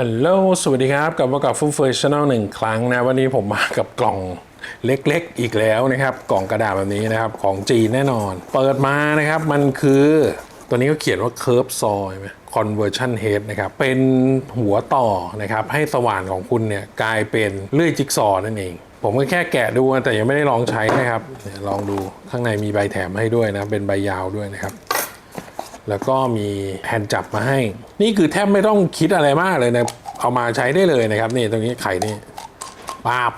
ฮัลโหล สวัสดีครับ กลับมากับฟูเฟือร์ชั่นแนลหนึ่งครั้งนะ วันนี้ผมมากับกล่องเล็กๆ อีกแล้วนะครับ กล่องกระดาษแบบนี้นะครับ ของจีนแน่นอน เปิดมานะครับ มันคือ ตัวนี้ก็เขียนว่า Curve Saw ใช่ไหม Conversion Head นะครับ เป็นหัวต่อนะครับ ให้สว่านของคุณเนี่ย กลายเป็นเลื่อยจิ๊กซอว์นั่นเอง ผมก็แค่แกะดูแต่ยังไม่ได้ลองใช้นะครับ ลองดูข้างในมีใบแถมให้ด้วยนะ เป็นใบยาวด้วยนะครับ แล้วก็มีแฮนด์จับมาให้ นี่คือแทบไม่ต้องคิดอะไรมากเลยนะ เอามาใช้ได้เลยนะครับ นี่ตรงนี้ไข่นี่ปาบ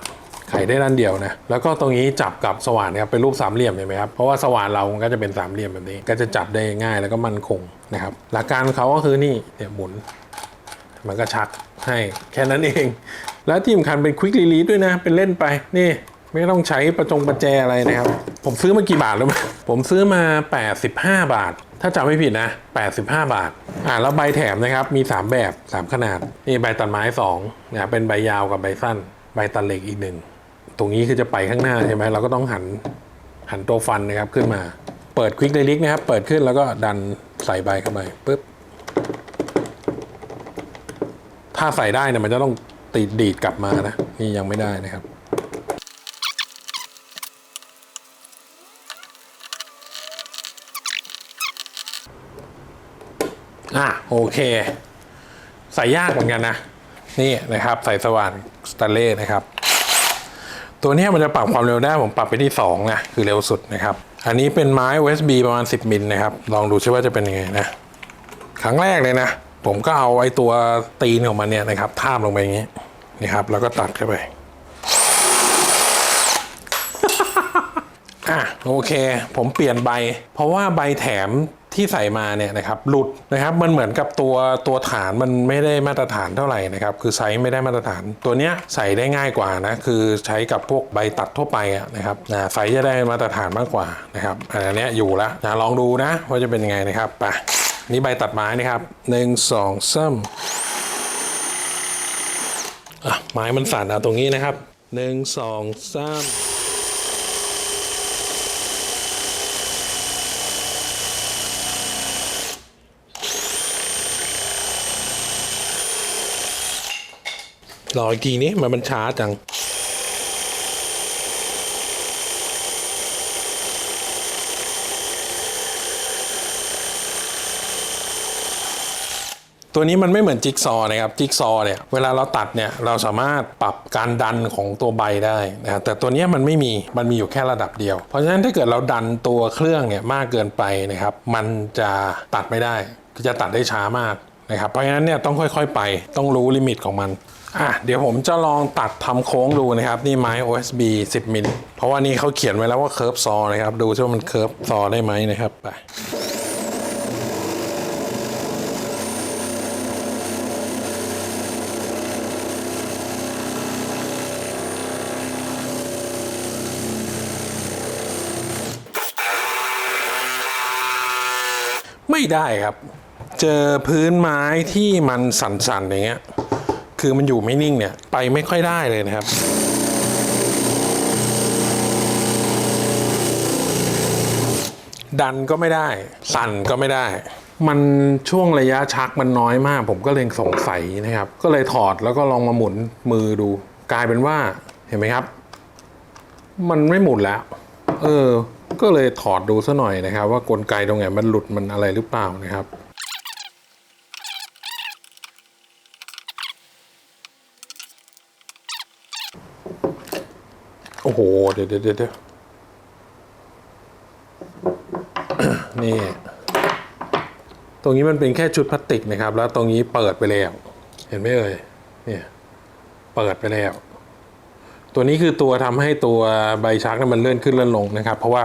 ไขได้ด้านเดียวนะ แล้วก็ตรงนี้จับกับสว่านนะครับเป็นรูปสามเหลี่ยมเห็นไหมครับ เพราะว่าสว่านเราก็จะเป็นสามเหลี่ยมแบบนี้ ก็จะจับได้ง่ายแล้วก็มั่นคงนะครับ หลักการเขาก็คือนี่เนี่ยหมุน มันก็ชักให้แค่นั้นเอง แล้วที่สำคัญเป็นควิก r ีลีด้วยนะ เป็นเล่นไป นี่ไม่ต้องใช้ประจงประแจอะไรนะครับ ผมซื้อมากี่บาทรู้ไหมผมซื้อมา 85 บาท ถ้าจำไม่ผิดนะ 85 บาท อ่าแล้วใบแถมนะครับ มี 3 แบบ 3 ขนาด นี่ใบตัดไม้2นะเป็นใบยาวกับใบสั้น ใบตัดเหล็กอีกหนึ่ง ตรงนี้คือจะไปข้างหน้าใช่ไหม เราก็ต้องหัน หันตัวฟันนะครับขึ้นมา เปิดควิก r ีลิกนะครับ เปิดขึ้นแล้วก็ดันใส่ใบเข้าไปปุ๊บ ถ้าใส่ได้เนี่ยมันจะต้องติดดีดกลับมานะ นี่ยังไม่ได้นะครับ อะโอเค ใส่ยากเหมือนกันนะ นี่นะครับ ใส่สว่านสแตนเลสนะครับ ตัวนี้มันจะปรับความเร็วได้ผมปรับไปที่2นะคือเร็วสุดนะครับ อันนี้เป็นไม้ USB ประมาณ 10มิลนะครับ ลองดูซิว่าจะเป็นยังไงนะครั้งแรกเลยนะ ผมก็เอาไอ้ตัวตีนของมันเนี่ยนะครับทาบลงไปอย่างนี้นี่ครับ แล้วก็ตัดเข้าไปอะโอเค ผมเปลี่ยนใบ เพราะว่าใบแถม ที่ใส่มาเนี่ยนะครับหลุดนะครับมันเหมือนกับตัวตัวฐานมันไม่ได้มาตรฐานเท่าไหร่นะครับคือไซส์ไม่ได้มาตรฐาน ตัวเนี้ยใส่ได้ง่ายกว่านะคือใช้กับพวกใบตัดทั่วไปอะนะครับนะไซส์จะได้มาตรฐานมากกว่านะครับอันนี้อยู่แล้วนะลองดูนะว่าจะเป็นยังไงนะครับไปนี่ใบตัดไม้นะครับหนึ่งสองสามอะไม้มันสั่นเอาตรงนี้นะครับหนึ่งสองสา รออีกทีนี้มันมันช้าจังตัวนี้มันไม่เหมือนจิ๊กซอว์นะครับจิ๊กซอว์เนี่ยเวลาเราตัดเนี่ยเราสามารถปรับการดันของตัวใบได้นะครับแต่ตัวนี้มันไม่มีมันมีอยู่แค่ระดับเดียว เพราะฉะนั้นถ้าเกิดเราดันตัวเครื่องเนี่ยมากเกินไปนะครับ มันจะตัดไม่ได้จะตัดได้ช้ามากนะครับเพราะฉะนั้นเนี่ยต้องค่อยๆ ไปต้องรู้ลิมิตของมัน อะเดี๋ยวผมจะลองตัดทำโค้งดูนะครับ นี่ไม้ OSB 10 มิลเพราะว่านี่เขาเขียนไว้แล้วว่าเคิร์ฟซอนะครับ ดูซิว่ามันเคิร์ฟซอได้ไหมนะครับไปไม่ได้ครับ เจอพื้นไม้ที่มันสั่นๆอย่างเงี้ย คือมันอยู่ไม่นิ่งเนี่ย ไปไม่ค่อยได้เลยนะครับดันก็ไม่ได้ สั่นก็ไม่ได้ มันช่วงระยะชักมันน้อยมาก ผมก็เลยสงสัยนะครับ ก็เลยถอดแล้วก็ลองมาหมุนมือดู กลายเป็นว่าเห็นไหมครับ มันไม่หมุนแล้ว เออ ก็เลยถอดดูซะหน่อยนะครับ ว่ากลไกตรงไหนมันหลุดมันอะไรหรือเปล่านะครับ อ้โห เดี๋ยวเดี๋ยวเดี๋ยวนี่ ตรงนี้มันเป็นแค่ชุดพลาสติกนะครับ แล้วตรงนี้เปิดไปแล้ว เห็นไหมเอ่ยเนี่ยเปิดไปแล้ว ตัวนี้คือตัวทำให้ตัวใบชักนี่ยมันเลื่อนขึ้นเลื่อนลงนะครับ เพราะว่า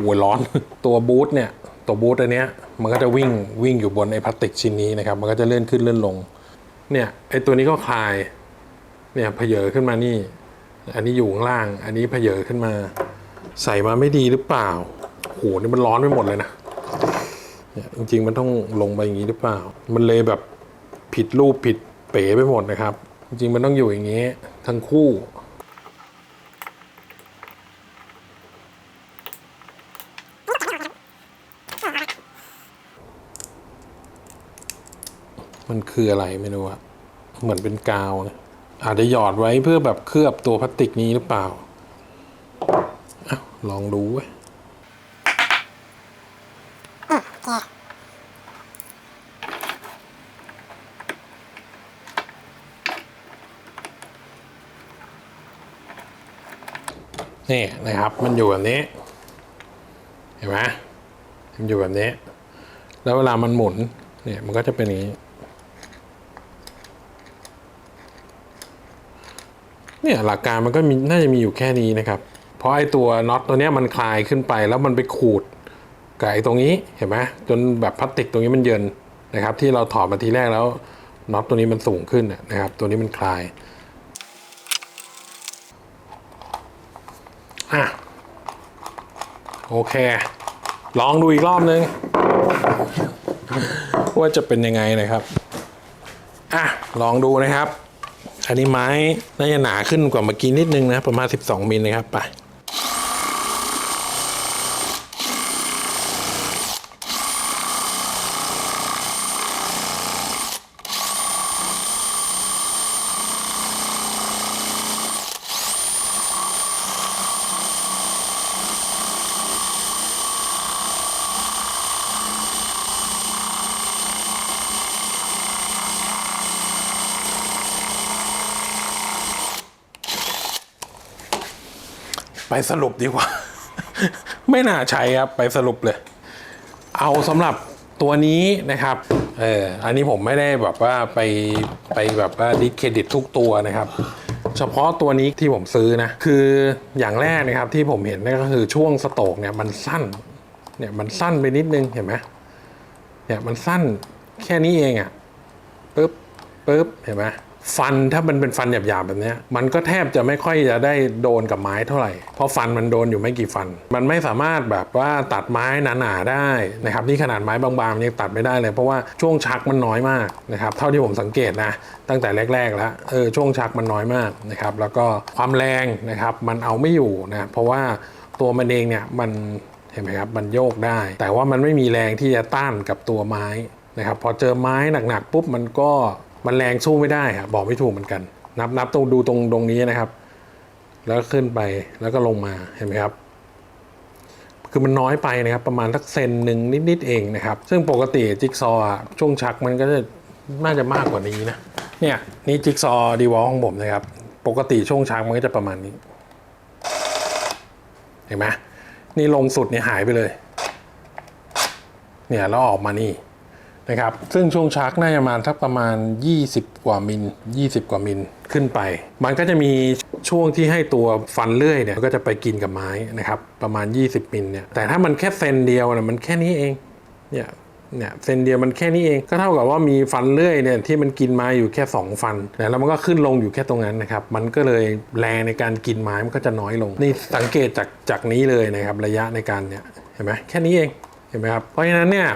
หัวร้อนตัวบูทเนี่ย ตัวบูทอันเนี้ยมันก็จะวิ่งวิ่งอยู่บนไอ้พลาสติกชิ้นนี้นะครับ มันก็จะเลื่อนขึ้นเลื่อนลง เนี่ยไอ้ตัวนี้ก็คลาย เนี่ยเพเยอขึ้นมานี่ อันนี้อยู่ข้างล่าง อันนี้เพเยอขึ้นมา ใส่มาไม่ดีหรือเปล่าโหนี่มันร้อนไปหมดเลยนะเนี่ยจริงๆมันต้องลงไปอย่างนี้หรือเปล่า มันเลยแบบผิดรูปผิดเป๋ไปหมดนะครับ จริงๆมันต้องอยู่อย่างนี้ทั้งคู่มันคืออะไรไม่รู้อะเหมือนเป็นกาวนะ อาจจะหยอดไว้เพื่อแบบเคลือบตัวพลาสติกนี้หรือเปล่าอ้าลองดูเว้ยนี่นะครับมันอยู่แบบนี้ เห็นไหมมันอยู่แบบนี้ แล้วเวลามันหมุนเนี่ยมันก็จะเป็นอย่างนี้ เนี่ยหลักการมันก็มีน่าจะมีอยู่แค่นี้นะครับ เพราะไอ้ตัวน็อตตัวเนี้ยมันคลายขึ้นไปแล้วมันไปขูดกับไอ้ตรงนี้เห็นไหมจนแบบพลาสติกตรงนี้มันเยินนะครับ ที่เราถอดมาทีแรกแล้วน็อตตัวนี้มันสูงขึ้นนะนะครับ ตัวนี้มันคลายอะโอเค ลองดูอีกรอบนึง ว่าจะเป็นยังไงนะครับอะลองดูนะครับ อันนี้ไม้น่าจะหนาขึ้นกว่าเมื่อกี้นิดนึงนะประมาณ 12มิลนะครับไป ไปสรุปดีกว่า ไม่น่าใช้ครับไปสรุปเลย เอาสำหรับตัวนี้นะครับ เอออันนี้ผมไม่ได้แบบว่าไปไปแบบว่าดิสเครดิตทุกตัวนะครับ เฉพาะตัวนี้ที่ผมซื้อนะ คืออย่างแรกนะครับที่ผมเห็นนี่ก็คือช่วงสโตกเนี่ยมันสั้น เนี่ยมันสั้นไปนิดนึงเห็นไหมเนี่ยมันสั้นแค่นี้เองอะ่ะปึ๊บปึ๊บเห็นไหม ฟันถ้ามันเป็นฟันหยาบๆแบบนี้มันก็แทบจะไม่ค่อยจะได้โดนกับไม้เท่าไหร่ เพราะฟันมันโดนอยู่ไม่กี่ฟัน มันไม่สามารถแบบว่าตัดไม้หนาๆได้นะครับนี่ขนาดไม้บางๆมันยังตัดไม่ได้เลย เพราะว่าช่วงชักมันน้อยมากนะครับเท่าที่ผมสังเกตนะตั้งแต่แรกๆแล้วเออช่วงชักมันน้อยมากนะครับแล้วก็ความแรงนะครับมันเอาไม่อยู่นะเพราะว่าตัวมันเองเนี่ยมันเห็นไหมครับมันโยกได้ แต่ว่ามันไม่มีแรงที่จะต้านกับตัวไม้นะครับพอเจอไม้หนักๆปุ๊บมันก็ มันแรงสู้ไม่ได้ครับบอกไม่ถูกเหมือนกัน นับนับตรงดูตรงตรงนี้นะครับ แล้วขึ้นไปแล้วก็ลงมาเห็นไหมครับ คือมันน้อยไปนะครับ ประมาณสักเซนหนึ่งนิดๆเองนะครับ ซึ่งปกติจิ๊กซอว์ช่วงชักมันก็จะน่าจะมากกว่านี้นะเนี่ยนี่จิ๊กซอวดีวอลของผมนะครับ ปกติช่วงชักมันก็จะประมาณนี้ เห็นไหมนี่ลงสุดเนี่ยหายไปเลย เนี่ยแล้วออกมานี่ นะครับซึ่งช่วงชักน่าจะมาสักประมาณ 20 กว่ามิล 20 กว่ามิลขึ้นไป มันก็จะมีช่วงที่ให้ตัวฟันเลื่อยเนี่ยก็จะไปกินกับไม้นะครับประมาณ 20 มิลเนี่ยแต่ถ้ามันแค่เซนเดียวนะมันแค่นี้เองเนี่ยเนี่ยเซนเดียวมันแค่นี้เองก็เท่ากับว่ามีฟันเลื่อยเนี่ยที่มันกินไม้อยู่แค่ 2 ฟันนะแล้วมันก็ขึ้นลงอยู่แค่ตรงนั้นนะครับมันก็เลยแรงในการกินไม้มันก็จะน้อยลง นี่สังเกตจากจากนี้เลยนะครับระยะในการเนี่ยเห็นไหมแค่นี้เองเห็นไหมครับเพราะฉะนั้นเนี่ย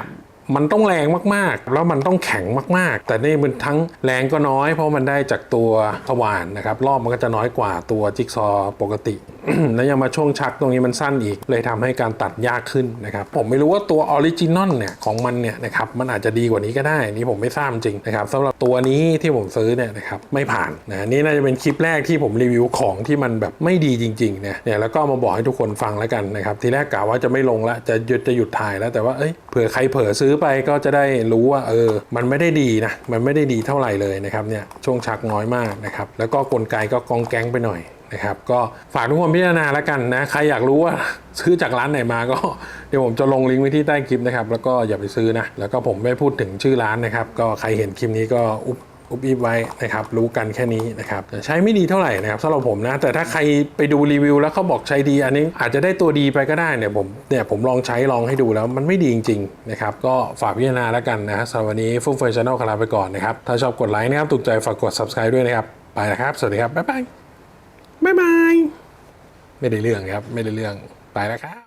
มันต้องแรงมากๆ แล้วมันต้องแข็งมากๆ แต่นี่มันทั้งแรงก็น้อย เพราะมันได้จากตัวสว่านนะครับ รอบมันก็จะน้อยกว่าตัวจิ๊กซอว์ปกติ แล้วยังมาช่วงชักตรงนี้มันสั้นอีก เลยทำให้การตัดยากขึ้นนะครับผมไม่รู้ว่าตัวออริจินอลเนี่ยของมันเนี่ยนะครับมันอาจจะดีกว่านี้ก็ได้นี่ผมไม่ทราบจริงนะครับสำหรับตัวนี้ที่ผมซื้อเนี่ยนะครับไม่ผ่านนะนี่น่าจะเป็นคลิปแรกที่ผมรีวิวของที่มันแบบไม่ดีจริงๆเนี่ยเนี่ยแล้วก็มาบอกให้ทุกคนฟังแล้วกันนะครับทีแรกกะว่าจะไม่ลงละจะหยุดจะหยุดถ่ายแล้วแต่ว่าเอ้ยเผื่อใครเผลอซื้อไปก็จะได้รู้ว่าเออ มันไม่ได้ดีนะมันไม่ได้ดีเท่าไหร่เลยนะครับเนี่ยช่วงชักน้อยมากนะครับแล้วก็กลไกก็กองแก๊งไปหน่อยนะครับก็ฝากทุกคนพิจารณาแล้วกันนะใครอยากรู้ว่าซื้อจากร้านไหนมาก็เดี๋ยวผมจะลงลิงก์ไว้ที่ใต้คลิปนะครับแล้วก็อย่าไปซื้อนะแล้วก็ผมไม่พูดถึงชื่อร้านนะครับก็ใครเห็นคลิปนี้ก็อุบอุบอิบไว้นะครับรู้กันแค่นี้นะครับใช้ไม่ดีเท่าไหร่นะครับสำหรับผมนะ แต่ถ้าใครไปดูรีวิวแล้วเขาบอกใช้ดี อันนี้อาจจะได้ตัวดีไปก็ได้เนี่ยผมเนี่ยผมลองใช้ลองให้ดูแล้วมันไม่ดีจริงๆนะครับก็ฝากพิจารณาแล้วกันนะสำหรับวันนี้ฟุ่มเฟือยชาแนลขอลาไปก่อนนะครับถ้าชอบกดไลค์นะครับถูกใจฝากกด subscribe ด้วยนะครับไปนะครับ สวัสดีครับ บ๊ายบาย บ๊ายบาย ไม่ได้เรื่องครับ ไม่ได้เรื่อง ไปแล้วครับ